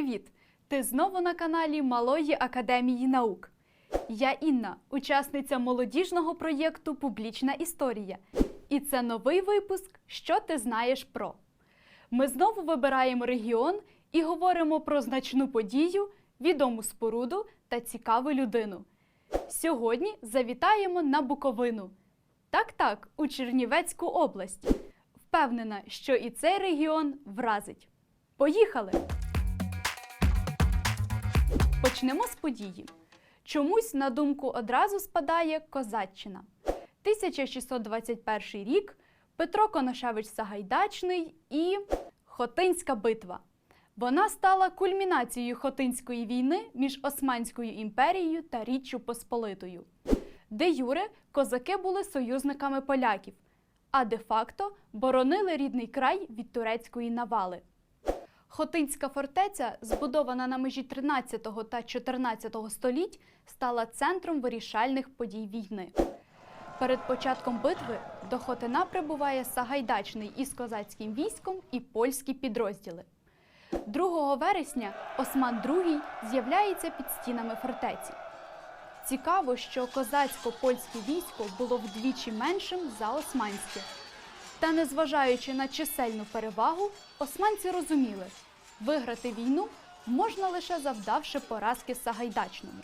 привіт! Ти знову на каналі Малої Академії наук. Я Інна, учасниця молодіжного проєкту Публічна історія. І це новий випуск Що ти знаєш про. Ми знову вибираємо регіон і говоримо про значну подію, відому споруду та цікаву людину. Сьогодні завітаємо на Буковину. Так, так, у Чернівецьку область. Впевнена, що і цей регіон вразить. Поїхали! Почнемо з події. Чомусь на думку одразу спадає Козаччина. 1621 рік Петро Коношевич Сагайдачний і Хотинська битва. Вона стала кульмінацією Хотинської війни між Османською імперією та Річчю Посполитою. Де Юре козаки були союзниками поляків, а де-факто боронили рідний край від турецької навали. Хотинська фортеця, збудована на межі 13 та 14 століть, стала центром вирішальних подій війни. Перед початком битви до Хотина прибуває Сагайдачний із козацьким військом і польські підрозділи. 2 вересня Осман II з'являється під стінами фортеці. Цікаво, що козацько-польське військо було вдвічі меншим за османське. Та незважаючи на чисельну перевагу, османці розуміли, виграти війну можна лише завдавши поразки Сагайдачному.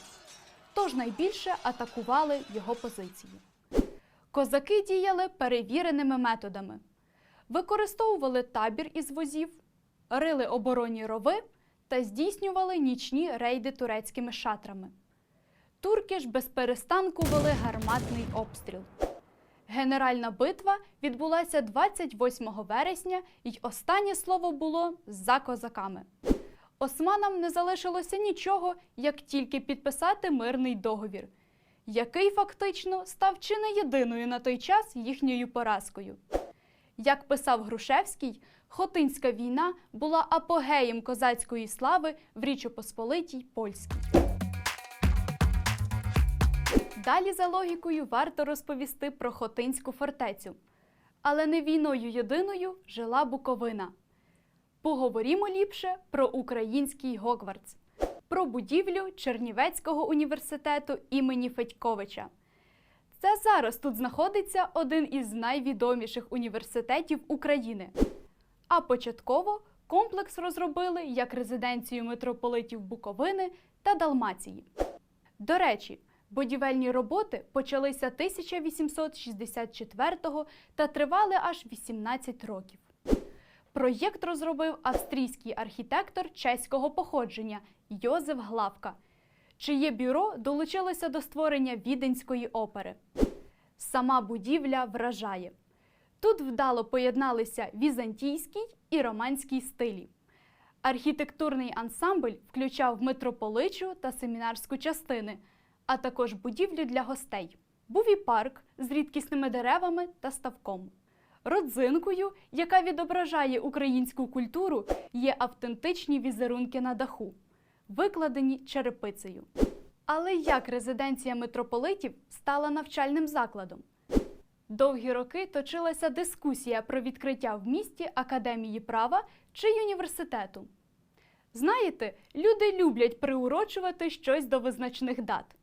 Тож найбільше атакували його позиції. Козаки діяли перевіреними методами: використовували табір із возів, рили оборонні рови та здійснювали нічні рейди турецькими шатрами. Турки ж без перестанку вели гарматний обстріл. Генеральна битва відбулася 28 вересня, і останнє слово було за козаками. Османам не залишилося нічого, як тільки підписати мирний договір, який фактично став чи не єдиною на той час їхньою поразкою. Як писав Грушевський, Хотинська війна була апогеєм козацької слави в Річі Посполитій Польській. Далі за логікою варто розповісти про Хотинську фортецю. Але не війною єдиною жила Буковина. Поговоримо ліпше про український Гогвардс, про будівлю Чернівецького університету імені Федьковича. Це зараз тут знаходиться один із найвідоміших університетів України. А початково комплекс розробили як резиденцію митрополитів Буковини та Далмації. До речі, будівельні роботи почалися 1864-го та тривали аж 18 років. Проєкт розробив австрійський архітектор чеського походження Йозеф Главка, чиє бюро долучилося до створення Віденської опери. Сама будівля вражає. Тут вдало поєдналися візантійський і романський стилі. Архітектурний ансамбль включав митрополичу та семінарську частини, а також будівлю для гостей. Був і парк з рідкісними деревами та ставком. Родзинкою, яка відображає українську культуру, є автентичні візерунки на даху, викладені черепицею. Але як резиденція митрополитів стала навчальним закладом? Довгі роки точилася дискусія про відкриття в місті академії права чи університету. Знаєте, люди люблять приурочувати щось до визначних дат.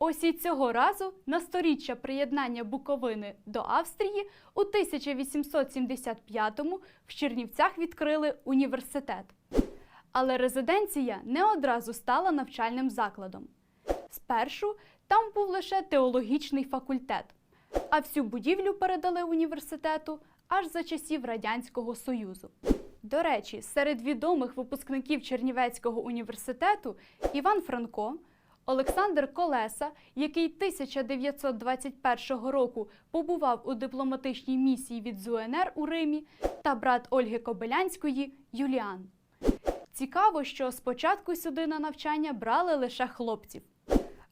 Ось і цього разу на сторіччя приєднання Буковини до Австрії у 1875-му в Чернівцях відкрили університет. Але резиденція не одразу стала навчальним закладом. Спершу там був лише теологічний факультет, а всю будівлю передали університету аж за часів Радянського Союзу. До речі, серед відомих випускників Чернівецького університету Іван Франко, Олександр Колеса, який 1921 року побував у дипломатичній місії від ЗУНР у Римі, та брат Ольги Кобилянської Юліан. Цікаво, що спочатку сюди на навчання брали лише хлопців.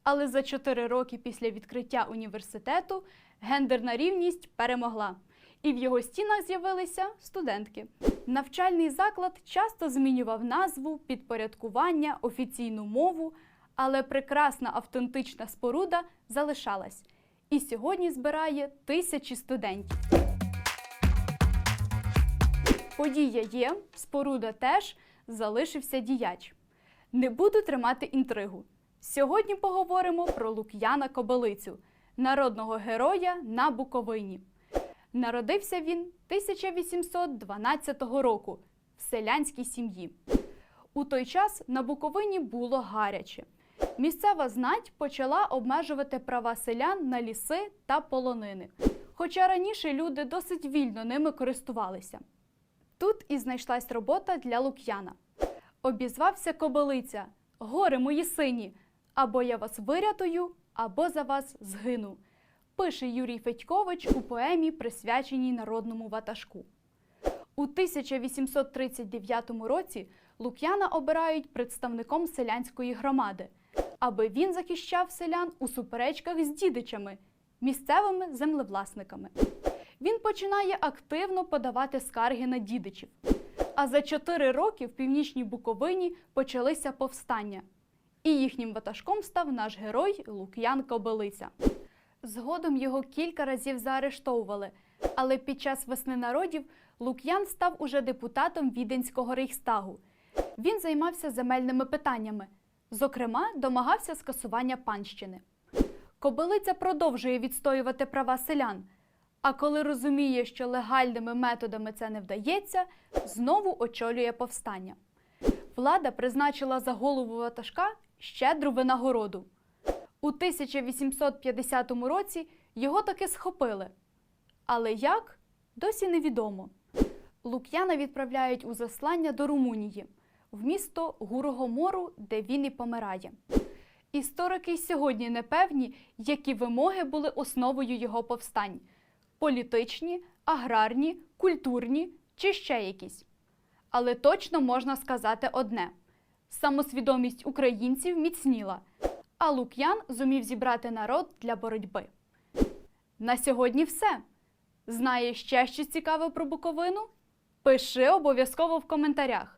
Але за 4 роки після відкриття університету гендерна рівність перемогла, і в його стінах з'явилися студентки. Навчальний заклад часто змінював назву, підпорядкування, офіційну мову, але прекрасна автентична споруда залишалась і сьогодні збирає тисячі студентів. Подія є, споруда теж, залишився діяч. Не буду тримати інтригу. Сьогодні поговоримо про Лук'яна Кобилицю, народного героя на Буковині. Народився він 1812 року в селянській сім'ї. У той час на Буковині було гаряче. Місцева знать почала обмежувати права селян на ліси та полонини, хоча раніше люди досить вільно ними користувалися. Тут і знайшлась робота для Лук'яна. Обізвався кобилиця: Горе мої сині! Або я вас вирятую, або за вас згину. Пише Юрій Федькович у поемі, присвяченій народному ватажку. У 1839 році Лук'яна обирають представником селянської громади, аби він захищав селян у суперечках з дідичами, місцевими землевласниками. Він починає активно подавати скарги на дідичів. А за чотири роки в північній Буковині почалися повстання. І їхнім ватажком став наш герой Лук'ян Кобилиця. Згодом його кілька разів заарештовували, але під час весни народів Лук'ян став уже депутатом Віденського рейхстагу. Він займався земельними питаннями, зокрема, домагався скасування панщини. Кобилиця продовжує відстоювати права селян. А коли розуміє, що легальними методами це не вдається, знову очолює повстання. Влада призначила за голову ватажка щедру винагороду. У 1850 році його таки схопили. Але як досі невідомо. Лук'яна відправляють у заслання до Румунії, в місто Гурогомору, де він і помирає. Історики сьогодні не певні, які вимоги були основою його повстань політичні, аграрні, культурні чи ще якісь. Але точно можна сказати одне: самосвідомість українців міцніла, а Лук'ян зумів зібрати народ для боротьби. На сьогодні все. Знаєш ще щось цікаве про Буковину? Пиши обов'язково в коментарях.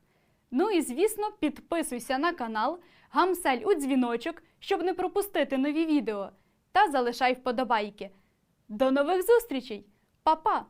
Ну і звісно, підписуйся на канал, гамсель у дзвіночок, щоб не пропустити нові відео. Та залишай вподобайки. До нових зустрічей! Па-па!